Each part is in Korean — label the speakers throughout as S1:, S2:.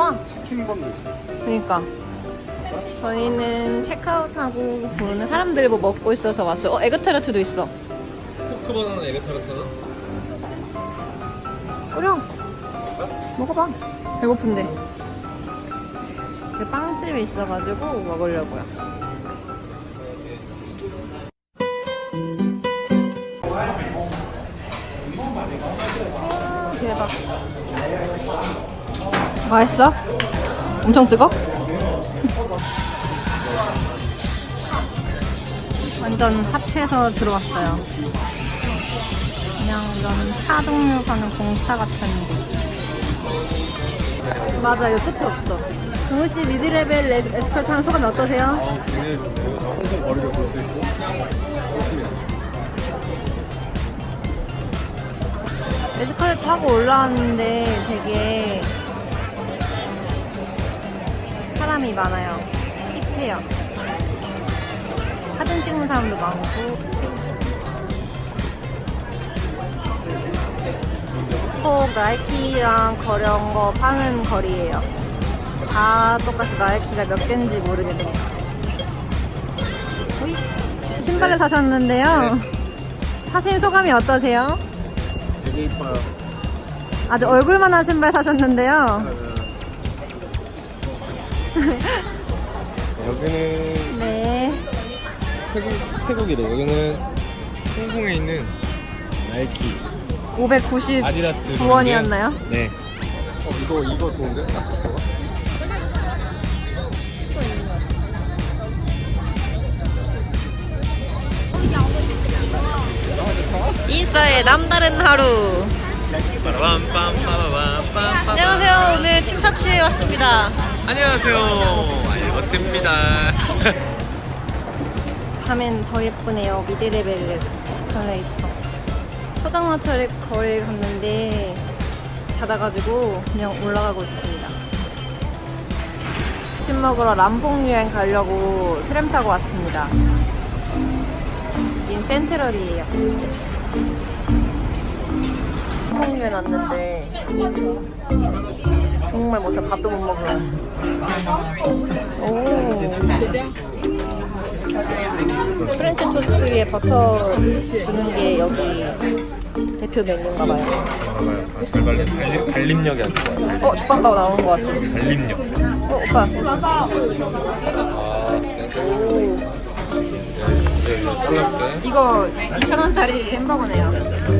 S1: 봐.
S2: 치킨번도 있어.
S1: 그러니까 저희는 체크아웃하고 보는 사람들이 뭐 먹고 있어서 왔어요. 어, 에그타르트도 있어.
S2: 포크 바나나 에그 타르트나?
S1: 뿌려. 먹어봐. 배고픈데. 그 빵집이 있어가지고 먹으려고요. 아, 대박. 맛있어? 엄청 뜨거? 완전 핫해서 들어왔어요. 그냥 이런 차 종류 파는 공차 같은 데. 맞아, 이거 끝이 없어. 정우 씨 미드레벨 레- 에스컬 타는 소감이 어떠세요?
S2: 재밌었어요. 항상 거리를 볼 수 있고.
S1: 에스컬 타고 올라왔는데 되게 사람이 많아요. 힙해요. 사진 찍는 사람도 많고. 꼭 나이키랑 거려운 거 파는 거리예요. 다 똑같이 나이키가 몇 개인지 모르겠네요. 오이, 신발을 사셨는데요. 사신 소감이 어떠세요?
S2: 되게 이뻐요.
S1: 아주 얼굴만한 신발 사셨는데요.
S2: 여기는
S1: 네.
S2: 태국, 태국이래. 여기는 홍콩에 있는 나이키,
S1: 590.
S2: 아디다스.
S1: 구 원이었나요?
S2: 네. 어, 이거, 이거 좋은데? 딱 저거?
S1: 인싸의 남다른 하루. 안녕하세요. 오늘 침사추에 왔습니다.
S2: 안녕하세요. 알버트입니다.
S1: 밤엔 더 예쁘네요. 미드레벨 스컬레이터. 포장마차 거리에 갔는데 닫아가지고 그냥 올라가고 있습니다. 침 먹으러 람봉 여행 가려고 트램 타고 왔습니다. 여긴 센트럴이에요. 여행 왔는데 정말 못해 밥도 못 먹어요. 오. 프렌치 토스트에 버터 주는 게 여기 대표 메뉴인가 봐요.
S2: 봐봐요. 발발림, 발림, 발림력이 안 좋아요.
S1: 어, 죽밥밥 나오는 것 같아.
S2: 발림력.
S1: 어, 오빠.
S2: 아,
S1: 오.
S2: 이제 이거 잘라볼게.
S1: 이거 2,000원짜리 햄버거네요.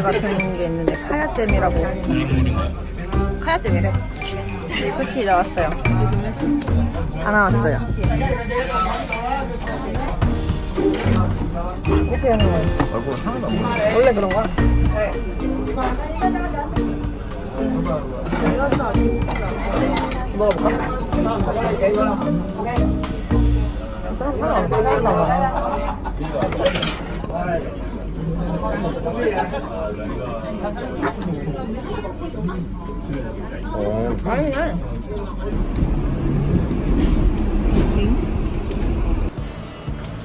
S1: 그 같은 게 있는데, 카야잼이라고. 카야잼이래. 밀크티 나왔어요. 다 나왔어요. 이렇게 하는 거
S2: 얼굴 하나도 안 보여.
S1: 원래 그런 거야? 먹어볼까?
S2: 어,
S1: 맛있네.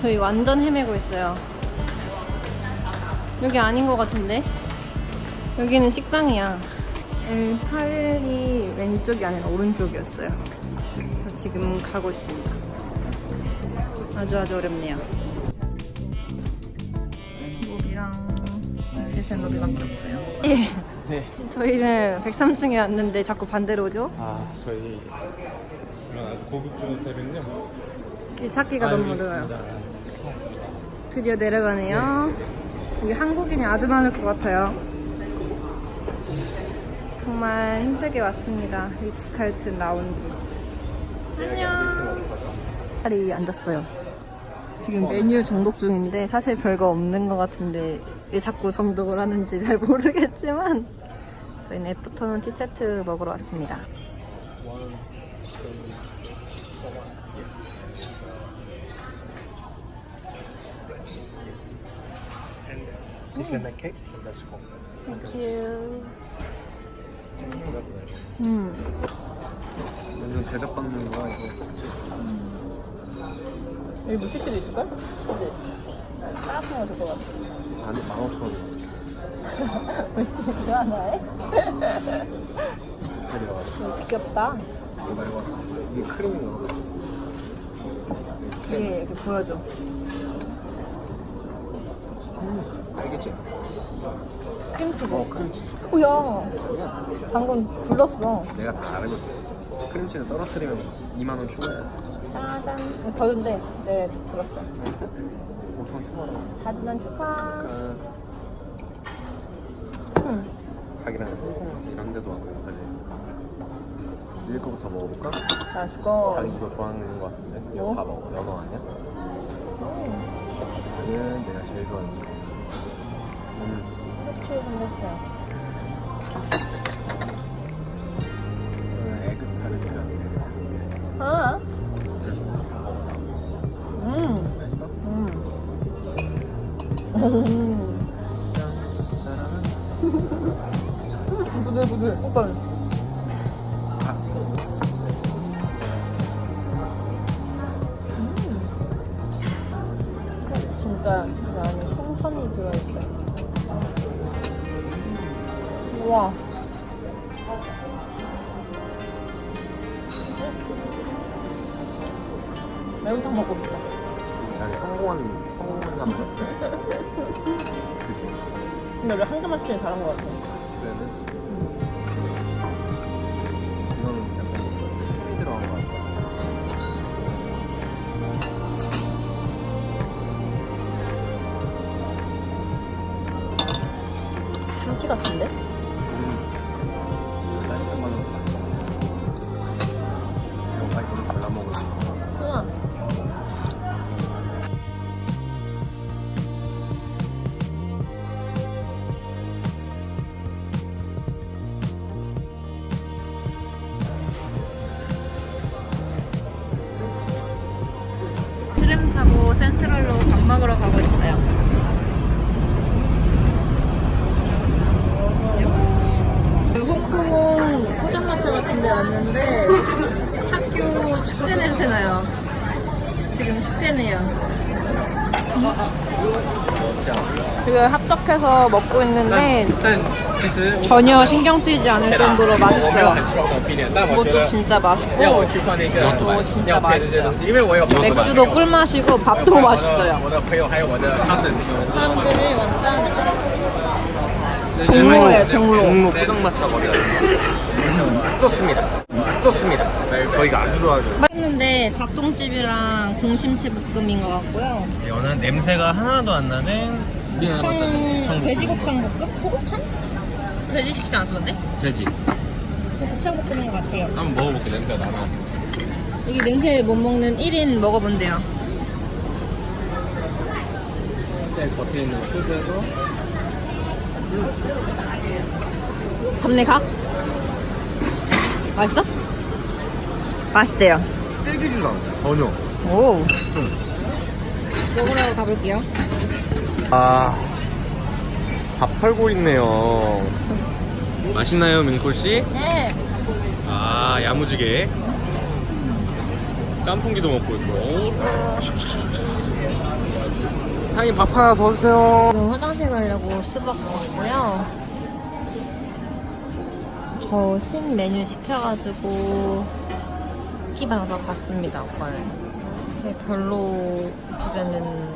S1: 저희 완전 헤매고 있어요. 여기 아닌 것 같은데? 여기는 식당이야. 음, 팔이 왼쪽이 아니라 오른쪽이었어요. 지금 가고 있습니다. 아주 아주 어렵네요. 생놀이랑 켰어요. 예.
S2: 네.
S1: 저희는 103층에 왔는데 자꾸 반대로 오죠?
S2: 아, 저희 이런 아주 고급진 호텔은요.
S1: 길 찾기가 너무 어려워요. 드디어 내려가네요. 여기 한국인이 아주 많을 것 같아요. 정말 힘들게 왔습니다. 리츠칼튼 라운지. 안녕. 자리 앉았어요. 지금 메뉴 정독 중인데 사실 별거 없는 것 같은데 왜 자꾸 정독을 하는지 잘 모르겠지만 저희는 애프터눈 티세트 먹으러 왔습니다.
S2: 짱인가 보네.
S1: 음.
S2: 완전 대접받는 거야 이거.
S1: 여기 물티슈도 있을걸? 그치? 따뜻한 거줄것 같아.
S2: 아니 15,000원.
S1: 왜 이렇게 좋아해? 귀엽다.
S2: 이거 말고 이게 크림인가 보다.
S1: 뒤에 이렇게 보여줘.
S2: 알겠지?
S1: 크림치즈.
S2: 어 크림치.
S1: 오야. 방금 불렀어.
S2: 내가 다 알고 있어. 크림치즈 떨어뜨리면 2만 원 추가야.
S1: 짜잔. 더 준대. 네, 들었어.
S2: 5천 원 추가로.
S1: 4주년 축하.
S2: 그
S1: 응.
S2: 자기랑 이런 데도 와고 그지? 위에 거부터 먹어볼까?
S1: Let's go.
S2: 자기 이거 좋아하는 거 같은데? 이거
S1: 뭐?
S2: 봐봐 연어 아니야? 나는 내가 제일 좋아하는 거. 음.
S1: 이렇게 생겼어요. 부들부들. 오빠.
S2: 자기 성공한 성공한. 그지?
S1: 근데 왜한 개만 치는 잘한 것 같아.
S2: 그래는 이건 약간 힘이 들어간 것 같아.
S1: 참치 같은데? 타고 센트럴로 밥 먹으러 가고 있어요. 그 홍콩 포장마차 같은 데 왔는데 학교 축제 냄새 나요. 지금 축제네요. 지금 합석해서 먹고 있는데 전혀 신경 쓰이지 않을 정도로 맛있어요. 이것도 진짜 맛있고 이것도 진짜 맛있어요. 맥주도 꿀맛이고 밥도 맛있어요. 사람들이 완전 종로예요, 종로.
S2: 종로 포장마차 거래요. 떴습니다. 떴습니다. 저희가 안
S1: 들어와요. 닭똥집이랑 공심채 볶음인 것 같고요.
S2: 연한 냄새가 하나도 안 나는
S1: 곱창, 돼지곱창 볶음? 소곱창? 돼지 시키지 않았었는데?
S2: 돼지.
S1: 무슨 곱창 볶음인 것 같아요.
S2: 한번 먹어볼게 냄새가 나나.
S1: 여기 냄새 못 먹는 1인 먹어본대요.
S2: 네, 겉에 있는 소스에서
S1: 잡내 각? 맛있어? 맛있대요.
S2: 질기지도 않아 전혀.
S1: 오. 먹으러 가볼게요.
S2: 아, 밥 털고 있네요. 맛있나요, 민콜 씨?
S1: 네.
S2: 아, 야무지게. 깐풍기도 먹고 있고. 사장님 밥 하나 더 주세요.
S1: 지금 화장실 가려고 수박 먹었고요. 저 신메뉴 시켜가지고 끼받아서 갔습니다, 오빠는. 별로 이쪽에는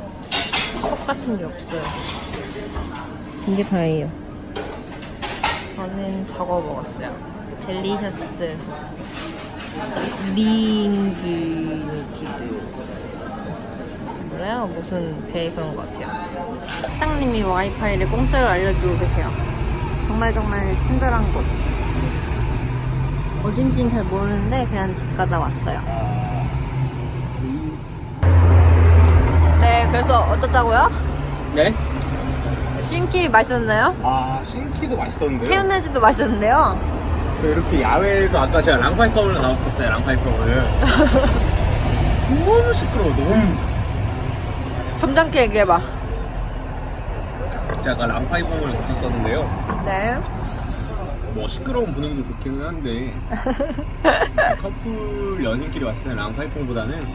S1: 컵 같은 게 없어요. 이게 다예요. 저는 저거 먹었어요. 델리셔스 린즈니티드 몰라요. 무슨 배 그런 것 같아요. 사장님이 와이파이를 공짜로 알려주고 계세요. 정말 정말 친절한 곳. 어딘지는 잘 모르는데 그냥 집 가다 왔어요. 네, 그래서 어떻다고요?
S2: 네?
S1: 신키 맛있었나요?
S2: 아, 신키도 맛있었는데요.
S1: 태연네즈도 맛있었는데요.
S2: 이렇게 야외에서 아까 제가 랑파이 컵을 나왔었어요, 랑파이 컵을. 너무 시끄러워, 너무.
S1: 점잖게 얘기해봐.
S2: 제가 아까 랑파이 컵을 갔었었는데요.
S1: 네.
S2: 뭐 시끄러운 분위기도 좋기는 한데 커플 연인끼리 왔을 때 랑파이퐁보다는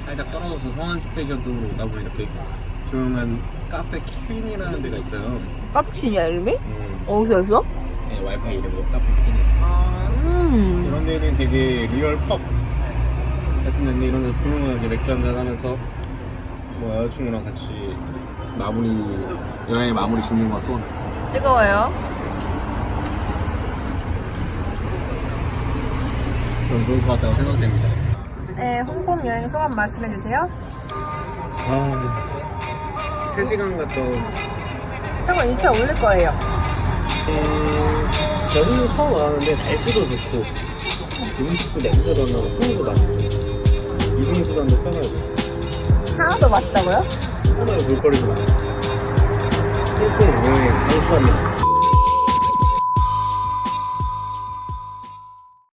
S2: 살짝 떨어져서 성안 스테이션 쪽으로 오다 보니 이렇게 조용한 카페 퀸이라는 데가 있어요.
S1: 카푸치냐 이름이?
S2: 음.
S1: 어디서 있어?
S2: 네, 와이파이 이름으로 카페 퀸이.
S1: 아, 음.
S2: 이런 데는 되게 리얼 펍 같은 데인데 이런 데서 조용하게 맥주 한잔 하면서 뭐 여자친구랑 같이 마무리 여행의 마무리 짓는 것도
S1: 뜨거워요.
S2: 좀 좋을 것 같다고 생각됩니다.
S1: 네, 홍콩 여행 소감 말씀해 주세요.
S2: 아, 3시간 갔다 온
S1: 형은 이렇게 올릴 거예요.
S2: 음, 여기는 처음 와봤는데 날씨도 좋고 음식도 냄새도 안 나고 풍도 맛있고 이동수단도 편하고
S1: 하나도 맛있다고요?
S2: 하나의 볼거리도 많고 홍콩 여행 강추합니다.